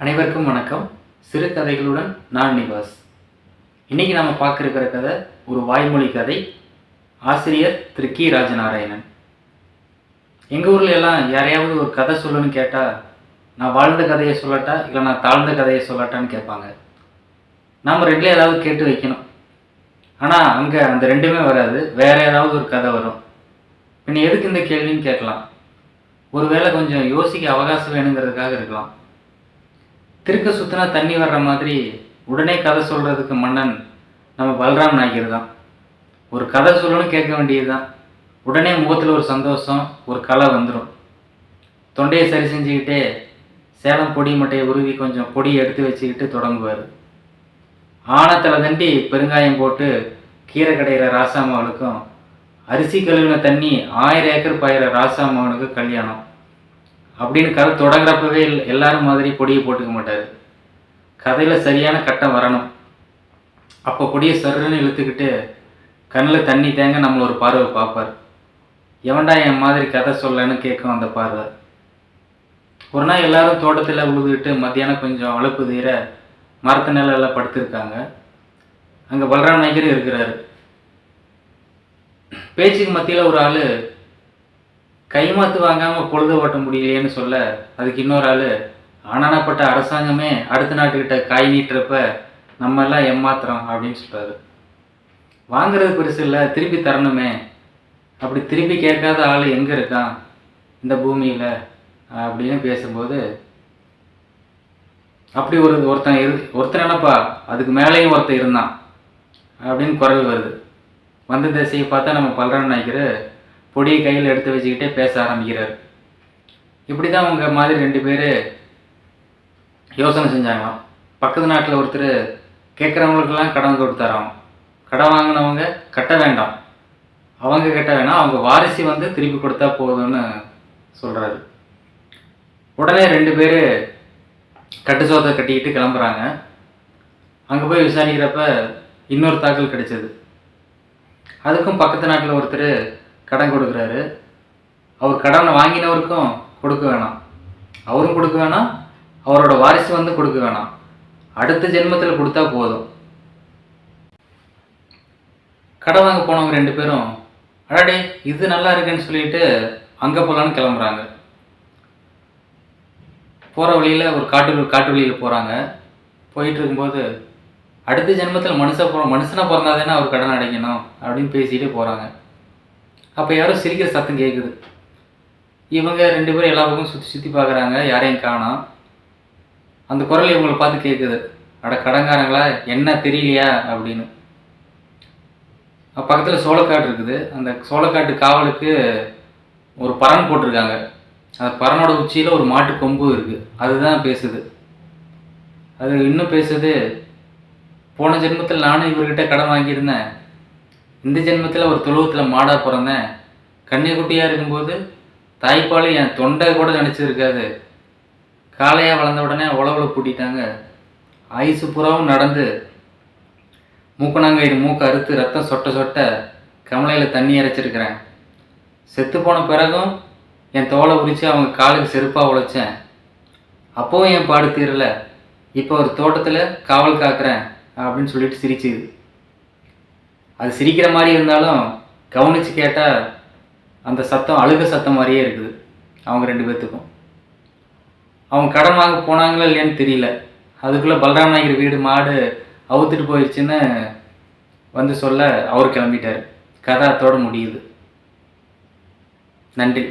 அனைவருக்கும் வணக்கம். சிறு கதைகளுடன் நான் நிவாஸ். இன்றைக்கி நாம் பார்க்க இருக்கிற கதை ஒரு வாய்மொழி கதை. ஆசிரியர் திரு கி. ராஜநாராயணன். எங்கள் ஊரில் எல்லாம் யாரையாவது ஒரு கதை சொல்லுன்னு கேட்டால் நான் வாழ்ந்த கதையை சொல்லட்டா இல்லை நான் தாழ்ந்த கதையை சொல்லட்டான்னு கேட்பாங்க. நாம் ரெண்டில் ஏதாவது கேட்டு வைக்கணும். ஆனால் அங்கே அந்த ரெண்டுமே வராது. வேற ஏதாவது ஒரு கதை வரும். பின்ன எதுக்கு இந்த கேள்வின்னு கேட்கலாம். ஒருவேளை கொஞ்சம் யோசிக்க அவகாசம் வேணுங்கிறதுக்காக இருக்கலாம். திருக்க சுத்தினா தண்ணி வர்ற மாதிரி உடனே கதை சொல்கிறதுக்கு மன்னன் நம்ம பல்ராம் நாயகர் தான். ஒரு கதை சொல்லணும்னு கேட்க வேண்டியது தான். உடனே முகத்தில் ஒரு சந்தோஷம் ஒரு கலை வந்துடும் தொண்டையை சரி செஞ்சுக்கிட்டே சேலம் பொடி மட்டையை உருவி கொஞ்சம் பொடியை எடுத்து வச்சுக்கிட்டு தொடங்குவார். ஆனத்தலை தண்டி பெருங்காயம் போட்டு கீரை கடையிற ராசாமாவனுக்கும் அரிசி கழுவின தண்ணி ஆயிரம் ஏக்கர் பாயிற ராசாமாவனுக்கு கல்யாணம். அப்படின்னு கதை தொடங்குறப்பவே எல்லாரும் மாதிரி பொடியை போட்டுக்க மாட்டார். கதையில் சரியான கட்டம் வரணும். அப்போ பொடியை சருன்னு இழுத்துக்கிட்டு கண்ணில் தண்ணி தேங்க நம்மளை ஒரு பார்வை பார்ப்பார். எவன்டா என் மாதிரி கதை சொல்லன்னு கேட்கும் அந்த பார்வை. ஒரு நாள் எல்லாரும் தோட்டத்தில் உழுதுகிட்டு மத்தியானம் கொஞ்சம் அழுப்பு தீர மரத்து நிலையில் படுத்திருக்காங்க. அங்கே பலராம் நாயகர் இருக்கிறாரு. பேச்சுக்கு மத்தியில் ஒரு ஆள் கைமாத்து வாங்காமல் பொழுது ஓட்ட முடியலையேன்னு சொல்ல அதுக்கு இன்னொரு ஆள் ஆனானப்பட்ட அரசாங்கமே அடுத்த நாட்டுக்கிட்ட காய் நீட்டுறப்ப நம்ம எல்லாம் ஏமாத்துறோம் அப்படின்னு சொல்றாரு. வாங்குறது பெருசு இல்லை திருப்பி தரணுமே. அப்படி திருப்பி கேட்காத ஆள் எங்கே இருக்கான்? இந்த பூமியில் அப்படின்னு பேசும்போது அப்படி ஒரு ஒருத்தன் இரு ஒருத்தன் என்னப்பா அதுக்கு மேலேயும் ஒருத்தன் இருந்தான் அப்படின்னு குரல் வருது. வந்த திசையை பார்த்தா நம்ம பல்ராம் நினைக்கிற பொடியை கையில் எடுத்து வச்சுக்கிட்டே பேச ஆரம்பிக்கிறார். இப்படி தான் அவங்க மாதிரி ரெண்டு பேர் யோசனை செஞ்சாங்களாம் பக்கத்து நாட்டில் ஒருத்தர் கேட்குறவங்களுக்கெல்லாம் கடன் கொடுத்தாராம். கடன் வாங்கினவங்க கட்ட வேண்டாம். அவங்க கட்ட வேணாம். அவங்க வாரிசு வந்து திருப்பி கொடுத்தா போதும்னு சொல்கிறாரு உடனே ரெண்டு பேர் கட்டு சோத்தை கட்டிக்கிட்டு கிளம்புறாங்க. அங்கே போய் விசாரிக்கிறப்ப இன்னொரு தாக்கல் கிடைச்சது. அதுக்கும் பக்கத்து நாட்டில் ஒருத்தர் கடன் கொடுக்குறாரு. அவர் கடனை வாங்கினவருக்கும் கொடுக்க வேணாம். அவரும் கொடுக்க வேணாம். அவரோட வாரிசு வந்து கொடுக்க வேணாம். அடுத்த ஜென்மத்தில் கொடுத்தா போதும். கடன் வாங்க போனவங்க ரெண்டு பேரும் அடாடே இது நல்லா இருக்குன்னு சொல்லிட்டு அங்கே போகலான்னு கிளம்புறாங்க. போகிற வழியில் ஒரு காட்டு காட்டு வழியில் போகிறாங்க போயிட்டு இருக்கும்போது அடுத்த ஜென்மத்தில் மனுஷன் போ மனுஷனாக பிறந்தாதானே அவர் கடன் அடைக்கணும் அப்படின்னு பேசிகிட்டே போகிறாங்க அப்போ யாரோ சிரிக்கிற சத்தம் கேட்குது இவங்க ரெண்டு பேரும் எல்லா பக்கமும் சுற்றி சுற்றி பார்க்குறாங்க யாரையும் காணோம் அந்த குரல் இவங்களை பார்த்து கேட்குது அட கடங்காரங்களா என்ன தெரியலையா? அப்படின்னு. பக்கத்தில் சோளக்காடு இருக்குது. அந்த சோளக்காட்டு காவலுக்கு ஒரு பறன் போட்டிருக்காங்க. அந்த பறனோட உச்சியில் ஒரு மாட்டு கொம்பு இருக்குது அதுதான் பேசுது. அது இன்னும் பேசுது போன ஜென்மத்தில் நானும் இவர்கிட்ட கடன் வாங்கியிருந்தேன். இந்த ஜென்மத்தில் ஒரு தொழுவத்தில் மாடாக பிறந்தேன். கன்னிக்குட்டியாக இருக்கும்போது தாய்ப்பால் என் தொண்டை கூட நினச்சிருக்காது. காளையாக வளர்ந்த உடனே உழவுல பூட்டிட்டாங்க. ஆயுசு புறாவும் நடந்து. மூக்கணாங்கயிறு மூக்கு அறுத்து ரத்தம் சொட்ட சொட்ட கமலையில் தண்ணி இறைச்சிருக்கிறேன் செத்து போன பிறகும் என் தோலை உரித்து அவங்க காலுக்கு செருப்பாக உழைச்சேன். அப்போவும் என் பாடு தீரலை. இப்போ ஒரு தோட்டத்தில் காவல் காக்கிறேன் அப்படின்னு சொல்லிட்டு சிரிச்சுது. அது சிரிக்கிற மாதிரி இருந்தாலும் கவனித்து கேட்டால் அந்த சத்தம் அழுக சத்தம் மாதிரியே இருக்குது. அவங்க ரெண்டு பேர்த்துக்கும் அவங்க கடன் வாங்க போனாங்களா இல்லையான்னு தெரியல. அதுக்குள்ளே பலராம நாயகர் வீடு மாடு அவுத்துட்டு போயிடுச்சுன்னு வந்து சொல்ல அவர் கிளம்பிட்டார். கதை அத்தோடு முடியுது. நன்றி.